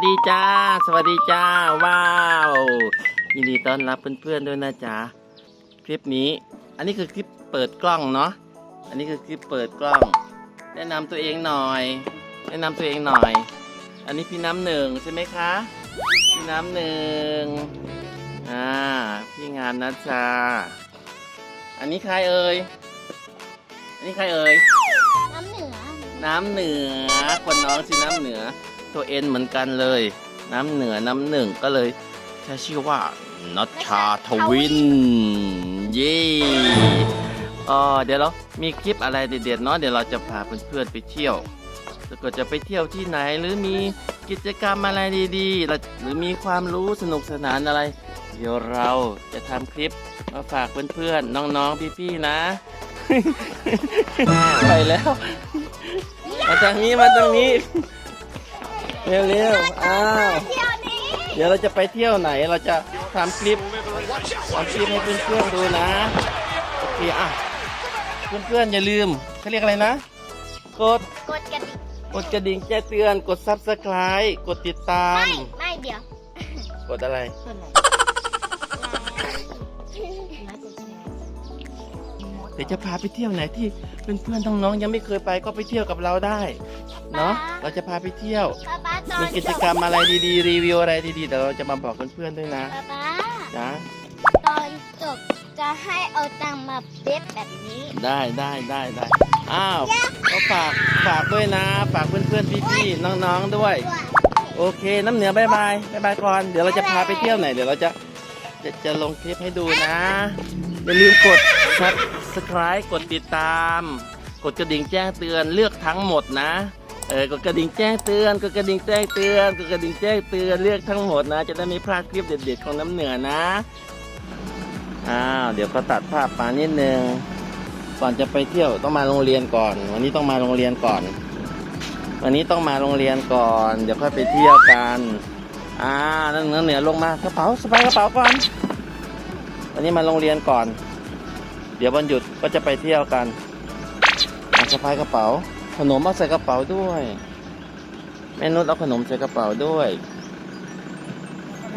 สดีจ้า สวัสดีจ้า ว้าว ยินดีต้อนรับเพื่อนๆด้วยนะจ๊ะ คลิปนี้ อันนี้คือคลิปเปิดกล้องเนาะ อันนี้คือคลิปเปิดกล้อง แนะนำตัวเองหน่อย แนะนำตัวเองหน่อย อันนี้พี่น้ำหนึ่งใช่ไหมคะ พี่น้ำหนึ่งอ่า พี่งานนะจ๊ะ อันนี้ใครเอ่ย อันนี้ใครเอ่ย น้ำเหนือ น้ำเหนือ คนน้องชื่อน้ำเหนือ ตัวเอ็นเหมือนกันเลย น้ำเหนือน้ำหนึ่งก็เลยใช้ชื่อว่านัชชาทวินเย่อ๋อเดี๋ยวเรามีคลิปอะไรเด็ดๆเนาะเดี๋ยวเราจะพาเพื่อนๆไปเที่ยวแล้วก็จะไปเที่ยวที่ไหนหรือมีกิจกรรมอะไรดีๆแล้วหรือมีความรู้สนุกสนานอะไร เดี๋ยวเราจะทำคลิปมาฝากเพื่อนๆน้องๆพี่ๆนะ ไปแล้ว มาทางนี้มาทางนี้ เร็วๆอ้าว เที่ยวนี้เดี๋ยวเราจะไปเที่ยวไหน เราจะทำคลิปทำคลิปให้เพื่อนๆดูนะ โอเคอะ เพื่อนๆอย่าลืมเขาเรียกอะไรนะ กด กดกระดิ่งกดกระดิ่งแจ้งเตือน กด subscribe กดติดตามไม่ไม่เดี๋ยวกดอะไรส่วนไหน ดี๋ยวจะพาไปเที่ยวไหนที่เพื่อนๆน้องๆยังไม่เคยไปก็ไปเที่ยวกับเราได้เนาะเราจะพาไปเที่ยว ป๊าป๊าตอนมีกิจกรรมอะไรดีๆ รีวิวอะไรดีๆเดี๋ยวเราจะมาบอกเพื่อนๆด้วยนะป๊าป๊าจ้าตอนจบจะให้เอาตังค์มาเด็บแบบนี้ได้ได้ได้ได้อ้าวก็ฝากฝากด้วยนะ ฝากเพื่อนๆพี่ๆน้องๆด้วยโอเค น้ำเหนือบายบายบายบายก่อนเดี๋ยวเราจะพาไปเที่ยวไหนเดี๋ยวเราจะจะจะลงคลิปให้ดูนะอย่าลืมกด subscribe กดติดตาม กดกระดิ่งแจ้งเตือนเลือกทั้งหมดนะเออกดกระดิ่งแจ้งเตือนกดกระดิ่งแจ้งเตือนกดกระดิ่งแจ้งเตือนเลือกทั้งหมดนะ จะได้ไม่พลาดคลิปเด็ดๆของน้ำเหนือนะอ้าวเดี๋ยวก็ตัดภาพมานิดนึงก่อนจะไปเที่ยวต้องมาโรงเรียนก่อน วันนี้ต้องมาโรงเรียนก่อน วันนี้ต้องมาโรงเรียนก่อน เดี๋ยวค่อยไปเที่ยวกันอ่านั่นเหนือลงมากระเป๋าสบายกระเป๋าก่อน วันนี้มาโรงเรียนก่อน เดี๋ยววันหยุดก็จะไปเที่ยวกันอ่สะพายกระเป๋า ขนมเอาใส่กระเป๋าด้วย แม่นุชเอาขนมใส่กระเป๋าด้วย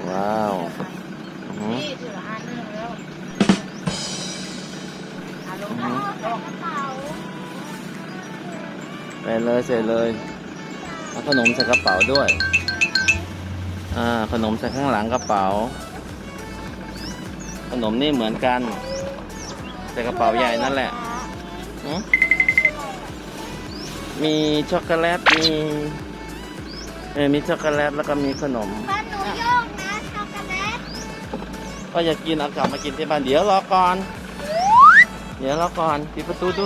ว้าวอือหือนี่ถืออันนึงแล้วอาลงมาหือกระเป๋าไปเลยใส่เลยเอาขนมใส่กระเป๋าด้วย อ่า ขนมใส่ข้างหลังกระเป๋า ขนมนี่เหมือนกัน ใส่กระเป๋าใหญ่นั่นแหละหือมีช็อกโกแลต มีเออมีช็อกโกแลตแล้วก็มีขนมป้าหนูโยกนะช็อกโกแลตก็อยากกินเอากลับมากินที่บ้านเดี๋ยวรอก่อน เดี๋ยวรอก่อนปิดประตูดู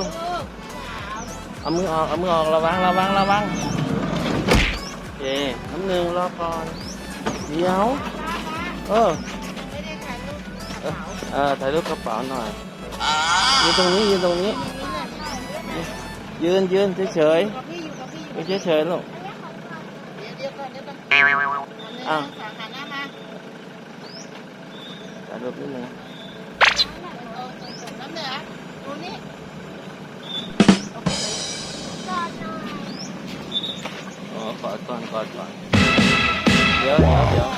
เอามือออกเอามือออกระวังระวังระวังโอเคน้ำหนึ่งรอก่อน เดี๋ยว เออ ไม่ได้ถ่ายรูปเออเออถ่ายรูปกระเป๋าหน่อย ยืนตรงนี้ยืนตรงนี้ ยืนยืนเฉยกับพี่อยู่กับพี่อยู่ๆยืนเฉยๆลูกเดี๋ยวเดี๋ยวก่อนเดี๋ยวก่อนอันนี้อ้าวสาขาหน้ามาถ่ายรูปนิดนึงน้ำเหนือดูนี่กอดหน่อยอ๋อกอดก่อนกอดก่อนเดี๋ยวเดี๋ยวเดี๋ยว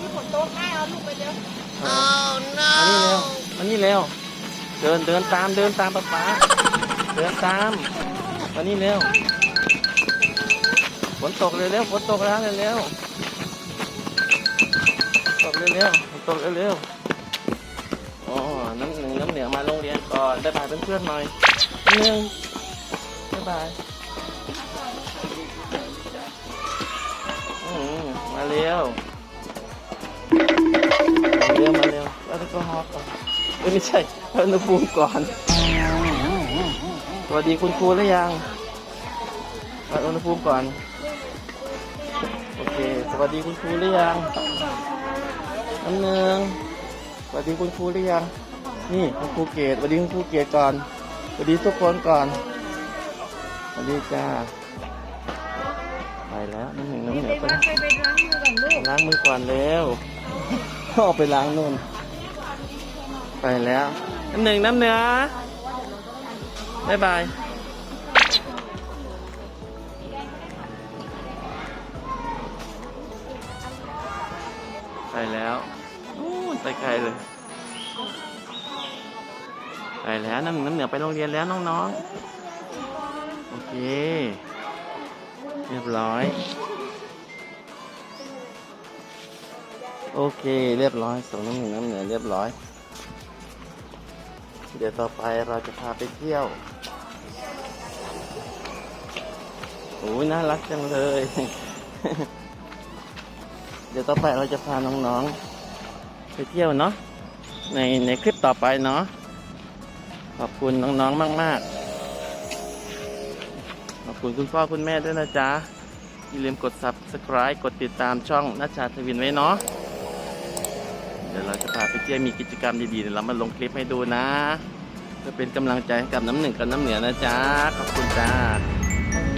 พี่ฝนโต๊ะให้เอาลูกไปเร็ว มานี่เร็วมานี่เร็ว เดินเดินตามเดินตามป๊าป๊าเดินตามมานี่เร็ว ฝนตกเร็วๆฝนตกแล้วเร็วๆตกเร็วๆฝนตกเร็วๆอ๋อน้ำหนึ่งน้ำเหนือมาโรงเรียนก่อนบ๊ายบายเพื่อนๆหน่อยหนึ่งบ๊ายบายอืมมาเร็ว เร็วมาเร็วแล้วก็ฮอปก่อนไม่ใช่เอาอุณหภูมิก่อน สวัสดีคุณครูหรือยังวัดอุณหภูมิก่อน โอเค สวัสดีคุณครูหรือยังอันหนึ่งสวัสดีคุณครูหรือยัง นี่คุณครูเกตสวัสดีคุณครูเกตก่อน สวัสดีทุกคนก่อน สวัสดีจ้า ไปแล้วน้ำหนึ่งน้ำเหนือไปไปล้างมือก่อนลูกล้างมือก่อนเร็ว พ่อไปล้างนู่น ไปแล้ว น้ำหนึ่งน้ำเนื้อ บ๊ายบาย ไปแล้วไปไกลเลย ไปแล้วน้ำหน้ำเหนือไปโรงเรียนแล้วน้องๆ โอเค เรียบร้อย โอเคเรียบร้อยส่งน้ำหนือน้ำเหนือเรียบร้อย เดี๋ยวต่อไปเราจะพาไปเที่ยวโอ้ยน่ารักจังเลย เดี๋ยวต่อไปเราจะพาน้องๆ ไปเที่ยวเนาะในในคลิปต่อไปเนาะขอบคุณน้องๆมาก ๆ ขอบคุณคุณพ่อคุณแม่ด้วยนะจ๊ะอย่าลืมกด subscribe กดติดตามช่องนัชชาทวินไว้เนาะ เดี๋ยวเราจะพาไปเที่ยวมีกิจกรรมดีๆเดี๋ยวเรามาลงคลิปให้ดูนะเพื่อเป็นกำลังใจให้กับน้ำหนึ่งกับน้ำเหนือนะจ๊ะขอบคุณจ้า